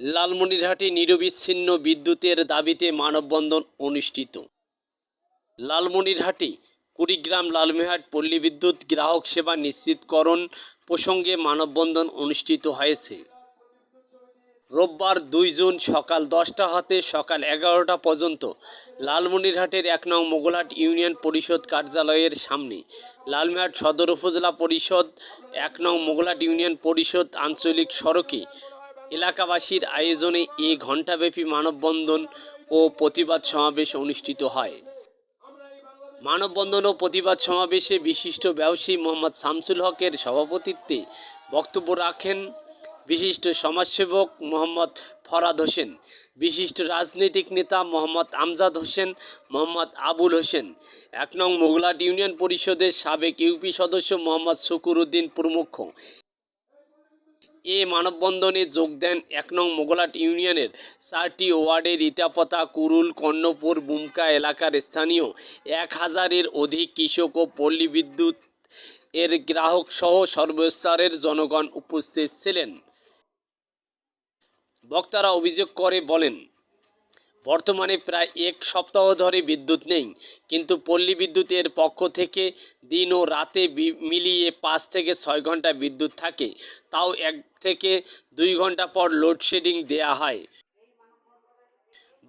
লালমনিরহাটে নিরবিচ্ছিন্ন বিদ্যুতের দাবিতে মানববন্ধন অনুষ্ঠিত। লালমনিরহাটে কুড়িগ্রাম লালমিহাট পল্লী বিদ্যুৎ গ্রাহক সেবা নিশ্চিতকরণ প্রসঙ্গে মানববন্ধন অনুষ্ঠিত হয়েছে। রোববার দুই জুন সকাল দশটা হতে সকাল এগারোটা পর্যন্ত লালমনিরহাটের এক নং মোগলহাট ইউনিয়ন পরিষদ কার্যালয়ের সামনে লালমিহাট সদর উপজেলা পরিষদ, এক নং মোগলহাট ইউনিয়ন পরিষদ আঞ্চলিক সড়কে এলাকাবাসীর আয়োজনে এ ঘণ্টাব্যাপী মানববন্ধন ও প্রতিবাদ সমাবেশ অনুষ্ঠিত হয়। মানববন্ধন ও প্রতিবাদ সমাবেশে বিশিষ্ট ব্যবসায়ী মোহাম্মদ শামসুল হকের সভাপতিত্বে বক্তব্য রাখেন বিশিষ্ট সমাজসেবক মোহাম্মদ ফরাদ হোসেন, বিশিষ্ট রাজনৈতিক নেতা মোহাম্মদ আমজাদ হোসেন, মোহাম্মদ আবুল হোসেন, এক নং মোগলাট ইউনিয়ন পরিষদের সাবেক ইউপি সদস্য মোহাম্মদ শুকুর উদ্দিন প্রমুখ। এ মানববন্ধনে যোগ দেন এক নং মোগলাট ইউনিয়নের চারটি ওয়ার্ডের ইতাপতা কুরুল, কর্ণপুর, বুমকা এলাকার স্থানীয় এক হাজারের অধিক কৃষক ও পল্লী বিদ্যুৎ এর গ্রাহক সহ সর্বস্তরের জনগণ উপস্থিত ছিলেন। বক্তারা অভিযোগ করে বলেন বর্তমানে প্রায় এক সপ্তাহ ধরে বিদ্যুৎ নেই। কিন্তু পল্লী বিদ্যুতের পক্ষ থেকে দিন ও রাতে মিলিয়ে পাঁচ থেকে ছয় ঘণ্টা বিদ্যুৎ থাকে। তাও এক থেকে দুই ঘণ্টা পর লোডশেডিং দেয়া হয়।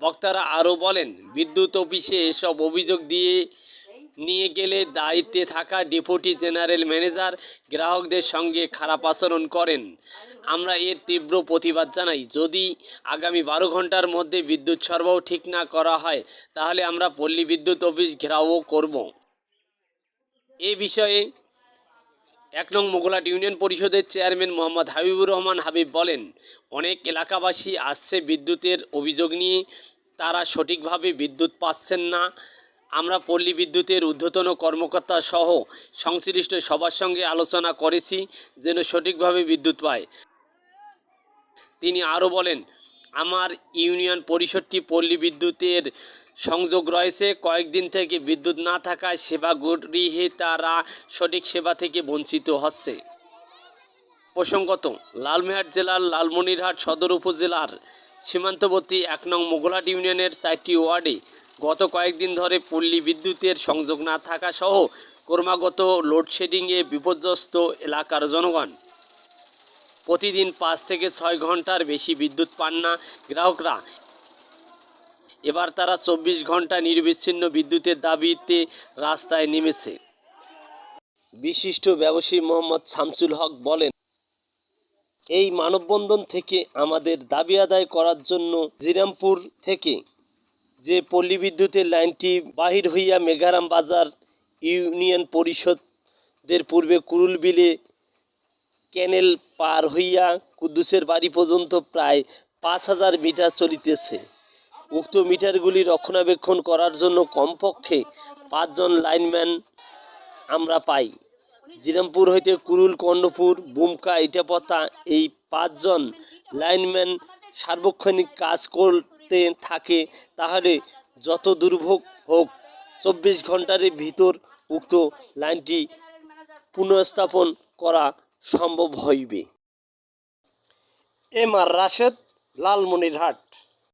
বক্তারা আরও বলেন, বিদ্যুৎ অফিসে এসব অভিযোগ দিয়ে নিয়ে গেলে দায়িত্বে থাকা ডেপুটি জেনারেল ম্যানেজার গ্রাহকদের সঙ্গে খারাপ আচরণ করেন। আমরা এর তীব্র প্রতিবাদ জানাই। যদি আগামী বারো ঘণ্টার মধ্যে বিদ্যুৎ সরবরাহ ঠিক না করা হয়, তাহলে আমরা পল্লী বিদ্যুৎ অফিস ঘেরাও করব। এ বিষয়ে এক নং মোগলাট ইউনিয়ন পরিষদের চেয়ারম্যান মোহাম্মদ হাবিবুর রহমান হাবিব বলেন, অনেক এলাকাবাসী আসছে বিদ্যুতের অভিযোগ নিয়ে। তারা সঠিকভাবে বিদ্যুৎ পাচ্ছেন না। আমরা পল্লী বিদ্যুতের ঊর্ধ্বতন কর্মকর্তা সহ সংশ্লিষ্ট সবার সঙ্গে আলোচনা করেছি যেন সঠিকভাবে বিদ্যুৎ পায়। তিনি আরও বলেন, আমার ইউনিয়ন পরিষদটি পল্লী বিদ্যুতের সংযোগ রয়েছে। কয়েকদিন থেকে বিদ্যুৎ না থাকায় সেবা গৃহীতারা সঠিক সেবা থেকে বঞ্চিত হচ্ছে। প্রসঙ্গত, লালমিহাট জেলার লালমনিরহাট সদর উপজেলার সীমান্তবর্তী এক নং মোগলহাট ইউনিয়নের চারটি ওয়ার্ডে গত কয়েকদিন ধরে পল্লী বিদ্যুতের সংযোগ না থাকা সহ ক্রমাগত লোডশেডিংয়ে বিপর্যস্ত এলাকার জনগণ। প্রতিদিন পাঁচ থেকে ছয় ঘণ্টার বেশি বিদ্যুৎ পান না গ্রাহকরা। এবার তারা চব্বিশ ঘণ্টা নির্বিচ্ছিন্ন বিদ্যুতের দাবিতে রাস্তায় নেমেছে। বিশিষ্ট ব্যবসায়ী মোহাম্মদ শামসুল হক বলেন, এই মানববন্ধন থেকে আমাদের দাবি আদায় করার জন্য জিরামপুর থেকে যে পল্লী বিদ্যুতের লাইনটি বাহির হইয়া মেঘারাম বাজার ইউনিয়ন পরিষদের পূর্বে কুরুল বিলে ক্যানেল পার হইয়া কুদ্দুসের বাড়ি পর্যন্ত প্রায় পাঁচ হাজার মিটার চলিতেছে। উক্ত মিটারগুলি রক্ষণাবেক্ষণ করার জন্য কমপক্ষে পাঁচজন লাইনম্যান আমরা পাই। জিরামপুর হইতে কুরুল, কর্ণপুর, বুমকা, ইটাপতা এই পাঁচজন লাইনম্যান সার্বক্ষণিক কাজ করতে থাকে, তাহলে যত দুর্ভোগ হোক, চব্বিশ ঘণ্টার ভিতর উক্ত লাইনটি পুনঃস্থাপন করা সম্ভব হইবে। M R Rashed, Lalmonirhat.